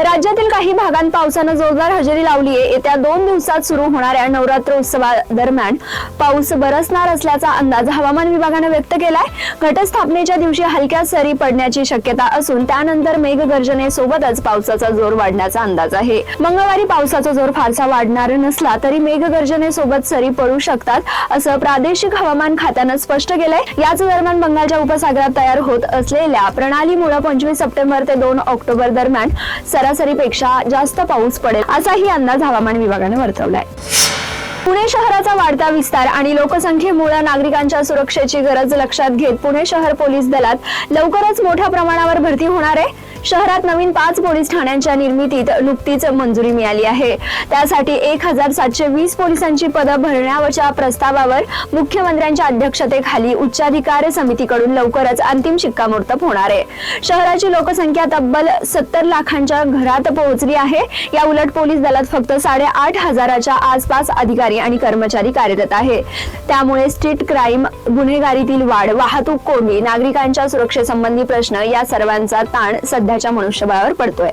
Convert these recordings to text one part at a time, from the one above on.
राज्यातील काही भागांत पावसानं जोरदार हजेरी लावली आहे. येत्या दोन दिवसात सुरू होणाऱ्या नवरात्र उत्सवादरम्यान पाऊस बरसणार असल्याचा अंदाज हवामान विभागानं व्यक्त केलाय. घटस्थापनेच्या दिवशी हलक्या सरी पडण्याची शक्यता असून त्यानंतर मेघगर्जनेसोबतच पावसाचा जोर वाढण्याचा अंदाज आहे. मंगळवारी पावसाचा जोर फारसा वाढणार नसला तरी मेघगर्जनेसोबत सरी पडू शकतात असं प्रादेशिक हवामान खात्यानं स्पष्ट केलंय. याच दरम्यान बंगालच्या उपसागरात तयार होत असलेल्या प्रणालीमुळे पंचवीस सप्टेंबर ते दोन ऑक्टोबर दरम्यान सरासरीपेक्षा जास्त पाऊस पडेल असाही अंदाज हवामान विभागाने वर्तवलाय. पुणे शहराचा वाढता विस्तार आणि लोकसंख्येमुळे नागरिकांच्या सुरक्षेची गरज लक्षात घेत पुणे शहर पोलीस दलात लवकरच मोठ्या प्रमाणावर भरती होणार आहे. शहरात नवीन पाच पोलीस ठाण्यांच्या निर्मितीत नुकतीच मंजुरी मिळाली आहे. त्यासाठी एक हजार सातशे वीस पोलिसांची पदं भरण्याच्या प्रस्तावावर मुख्यमंत्र्यांच्या अध्यक्षतेखाली उच्चाधिकार समितीकडून लवकरच अंतिम शिक्कामोर्तब होणार आहे. शहराची लोकसंख्या तब्बल सत्तर लाखांच्या घरात पोहोचली आहे. या उलट पोलीस दलात फक्त साडेआठ हजाराच्या आसपास अधिकारी आणि कर्मचारी कार्यरत आहे. त्यामुळे स्ट्रीट क्राईम गुन्हेगारीतील वाढ वाहतूक कोंडी नागरिकांच्या सुरक्षेसंबंधी प्रश्न या सर्वांचा ताण सध्या सध्याच्या मनुष्यबळावर पडतोय.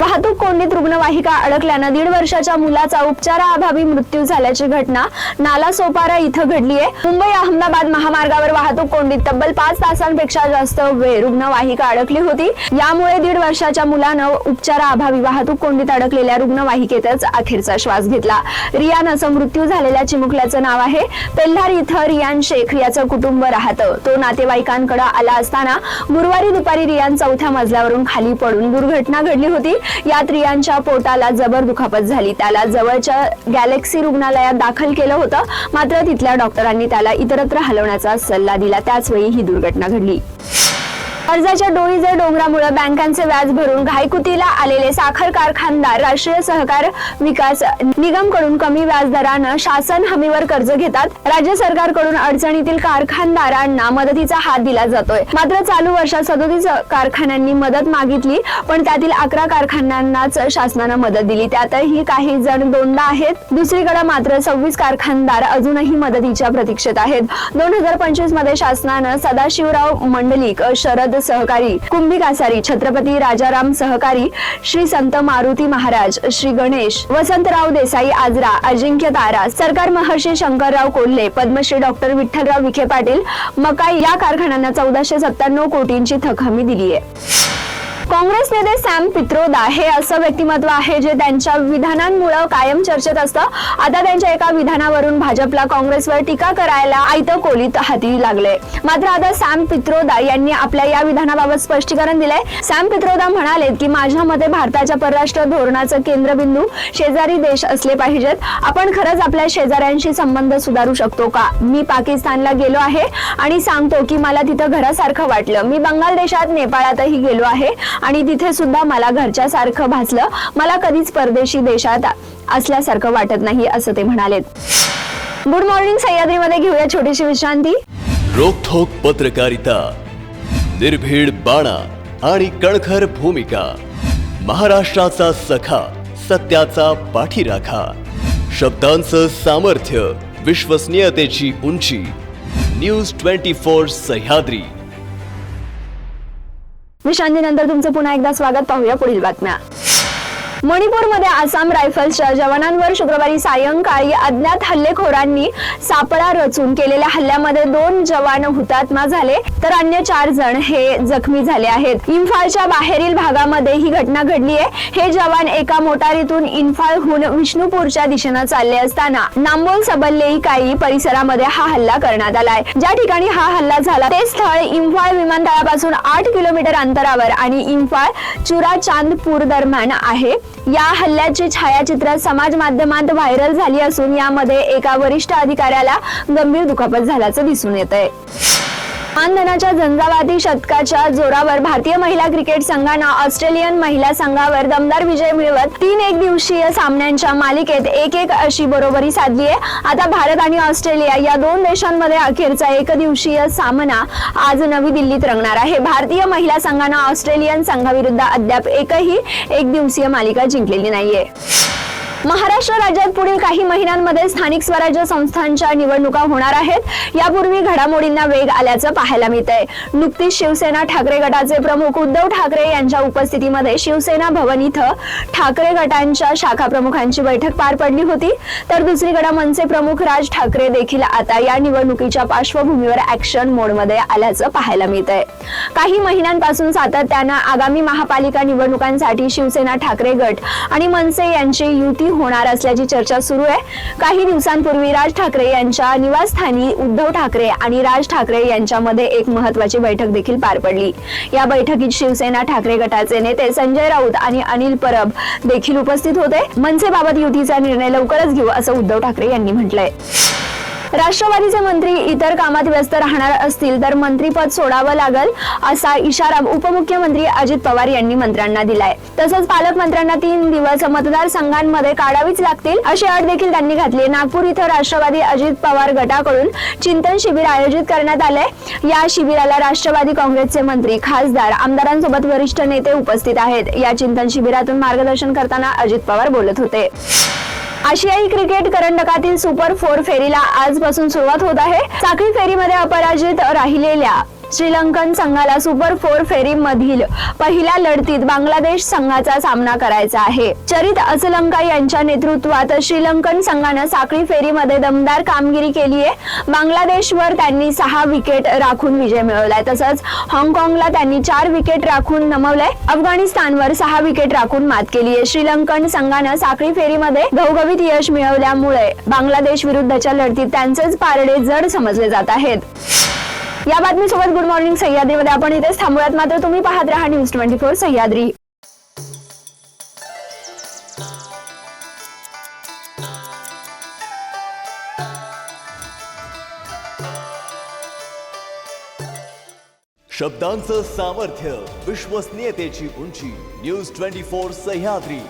वाहतूक कोंडीत रुग्णवाहिका अडकल्यानं दीड वर्षाच्या मुलाचा उपचाराअभावी मृत्यू झाल्याची घटना नाला सोपारा इथं घडली आहे मुंबई अहमदाबाद महामार्गावर वाहतूक कोंडीत तब्बल पाच तासांपेक्षा जास्त वेळ रुग्णवाहिका अडकली होती. यामुळे दीड वर्षाच्या मुलानं उपचाराअभावी वाहतूक कोंडीत अडकलेल्या रुग्णवाहिकेतच अखेरचा श्वास घेतला. रियान असं मृत्यू झालेल्या चिमुकल्याचं नाव आहे. पेल्हार इथं रियान शेख याचं कुटुंब राहतं. तो नातेवाईकांकडे आला असताना गुरुवारी दुपारी रियान चौथ्या मजल्यावरून खाली पडून दुर्घटना घडली होती. यात स्त्रियांच्या पोटाला जबर दुखापत झाली. त्याला जवळच्या गॅलेक्सी रुग्णालयात दाखल केलं होतं. मात्र तिथल्या डॉक्टरांनी त्याला इतरत्र हलवण्याचा सल्ला दिला. त्याच वेळी ही दुर्घटना घडली. कर्जाच्या डोईजर डोंगरामुळे बँकांचे व्याज भरून घायकुतीला आलेले साखर कारखानदार राष्ट्रीय सहकार विकास निगमकडून कमी व्याज दरानं शासन हमीवर कर्ज घेतात. राज्य सरकारकडून अडचणीतील कारखानदारांना मदतीचा हात दिला जातोय. मात्र चालू वर्षात सदोतीस कारखान्यांनी मदत मागितली पण त्यातील अकरा कारखान्यांनाच शासनानं मदत दिली. त्यातही काही जण दोनदा आहेत. दुसरीकडे मात्र सव्वीस कारखानदार अजूनही मदतीच्या प्रतीक्षेत आहेत. दोन हजार पंचवीसमध्ये शासनानं सदाशिवराव मंडलिक शरद सहकारी कुंभी कासारी छत्रपती राजाराम सहकारी श्री संत मारुती महाराज श्री गणेश वसंतराव देसाई आजरा अजिंक्य तारा सरकार महर्षी शंकरराव कोल्हे पद्मश्री डॉक्टर विठ्ठलराव विखे पाटील मकाई या कारखान्यांना चौदाशे सत्त्याण्णव कोटींची थक हमी दिली आहे काँग्रेस नेते सॅम पित्रोदा हे असं व्यक्तिमत्व आहे जे त्यांच्या विधानांमुळे कायम चर्चेत असतं. आता त्यांच्या एका विधानावरून भाजपला काँग्रेसवर टीका करायला आयतं कोलीत हाती लागले. मात्र आता सॅम पित्रोदा यांनी आपल्या या विधानाबाबत स्पष्टीकरण दिलंय. सॅम पित्रोदा म्हणाले की माझ्या मते भारताच्या परराष्ट्र धोरणाचं केंद्रबिंदू शेजारी देश असले पाहिजेत. आपण खरंच आपल्या शेजाऱ्यांशी संबंध सुधारू शकतो का? मी पाकिस्तानला गेलो आहे आणि सांगतो की मला तिथं घरासारखं वाटलं. मी बंगाल देशात नेपाळातही गेलो आहे. आणि तिथे सुद्धा मला घरच्या सारखं भासलं. मला कधीच परदेशी देशात असल्यासारखं वाटत नाही असं ते म्हणाले गुड मॉर्निंग सह्याद्रीमध्ये घेऊया छोटीशी विश्रांती. रोखोक पत्रकारिता निर्भीड बाणा आणि कणखर भूमिका. महाराष्ट्राचा सखा सत्याचा पाठीराखा. शब्दांचं सामर्थ्य विश्वसनीयतेची उंची. News twenty four Sahyadri. विश्रांतीनंतर तुमचं पुन्हा एकदा स्वागत पाहूया पुढील बातम्या. मणिपूरमध्ये आसाम रायफल्सच्या जवानांवर शुक्रवारी सायंकाळी अज्ञात हल्लेखोरांनी सापळा रचून केलेल्या हल्ल्यामध्ये दोन जवान हुतात्मा झाले तर अन्य चार जण हे जखमी झाले आहेत. इम्फाळच्या बाहेरील भागामध्ये ही घटना घडली आहे. हे जवान एका मोटारीतून इम्फाळहून विष्णुपूरच्या दिशेनं चालले असताना नांबोल सबल्लेई काही परिसरामध्ये हा हल्ला करण्यात आलाय. ज्या ठिकाणी हा हल्ला झाला ते स्थळ इम्फाळ विमानतळापासून आठ किलोमीटर अंतरावर आणि इम्फाळ चुरा चांदपूर दरम्यान आहे. या हल्ल्याची छायाचित्र समाज माध्यमात व्हायरल झाली असून यामध्ये एका वरिष्ठ अधिकाऱ्याला गंभीर दुखापत झाल्याचं दिसून येत आहे मानधनाच्या झंझावाती शतकाच्या जोरावर भारतीय महिला क्रिकेट संघानं ऑस्ट्रेलियन महिला संघावर दमदार विजय मिळवत तीन एक दिवसीय सामन्यांच्या मालिकेत एक एक अशी बरोबरी साधली आहे. आता भारत आणि ऑस्ट्रेलिया या दोन देशांमध्ये अखेरचा एक दिवसीय सामना आज नवी दिल्लीत रंगणार आहे. भारतीय महिला संघानं ऑस्ट्रेलियन संघाविरुद्ध अद्याप एकही एक दिवसीय मालिका जिंकलेली नाहीये. महाराष्ट्र राज्यात पुढील काही महिन्यांमध्ये स्थानिक स्वराज्य संस्थांच्या निवडणुका होणार आहेत. यापूर्वी घडामोडींना वेग आल्याचं पाहायला मिळत आहे नुकतीच शिवसेना ठाकरे गटाचे प्रमुख उद्धव ठाकरे यांच्या उपस्थितीमध्ये शिवसेना भवन इथं ठाकरे गटांच्या शाखा प्रमुखांची बैठक पार पडली होती. तर दुसरीकडे मनसे प्रमुख राज ठाकरे देखील आता या निवडणुकीच्या पार्श्वभूमीवर ऍक्शन मोडमध्ये आल्याचं पाहायला मिळत आहे काही महिन्यांपासून सातत्यानं आगामी महापालिका निवडणुकांसाठी शिवसेना ठाकरे गट आणि मनसे यांची युती होणार असल्याची चर्चा सुरू आहे. काही दिवसांपूर्वी राज ठाकरे यांच्या निवासस्थानी उद्धव ठाकरे आणि राज ठाकरे यांच्यामध्ये एक महत्वाची बैठक देखील पार पडली. या बैठकीत शिवसेना ठाकरे गटाचे नेते संजय राऊत आणि अनिल परब देखील उपस्थित होते. मनसेबाबत युतीचा निर्णय लवकरच घेऊ असं उद्धव ठाकरे यांनी म्हटलंय. राष्ट्रवादीचे मंत्री इतर कामात व्यस्त राहणार असतील तर मंत्रीपद सोडावं लागल असा इशारा उपमुख्यमंत्री अजित पवार यांनी मंत्र्यांना दिलाय. तसंच पालकमंत्र्यांना तीन दिवस मतदारसंघांमध्ये काढावीच लागतील अशी अट देखील त्यांनी घातली. नागपूर इथं राष्ट्रवादी अजित पवार गटाकडून चिंतन शिबिर आयोजित करण्यात आलंय. या शिबिराला राष्ट्रवादी काँग्रेसचे मंत्री खासदार आमदारांसोबत वरिष्ठ नेते उपस्थित आहेत. या चिंतन शिबिरातून मार्गदर्शन करताना अजित पवार बोलत होते. आशियाई क्रिकेट करंडकातील सुपर फोर फेरीला आजपासून सुरुवात होत आहे. साखळी फेरीमध्ये अपराजित राहिलेल्या श्रीलंकन संघाला सुपर फोर फेरी मधील पहिल्या लढतीत बांगलादेश संघाचा सामना करायचा आहे. चरित असलंका यांच्या नेतृत्वात श्रीलंकन संघानं साखळी फेरीमध्ये दमदार कामगिरी केली आहे. बांगलादेशवर त्यांनी सहा विकेट राखून विजय मिळवलाय. तसंच हाँगकाँगला त्यांनी चार विकेट राखून नमवलंय. अफगाणिस्तानवर सहा विकेट राखून मात केली आहे. श्रीलंकन संघानं साखळी फेरीमध्ये घवघवीत यश मिळवल्यामुळे बांगलादेश विरुद्धच्या लढतीत त्यांचेच पारडे जड समजले जात आहेत. या बातमीसोबत गुड मॉर्निंग सह्याद्रीमध्ये. आपण इथेच थांबूयात. मात्र तुम्ही पाहत राहा न्यूज ट्वेंटी फोर सह्याद्री. शब्दांचं सामर्थ्य विश्वसनीयतेची उंची. News twenty four Sahyadri.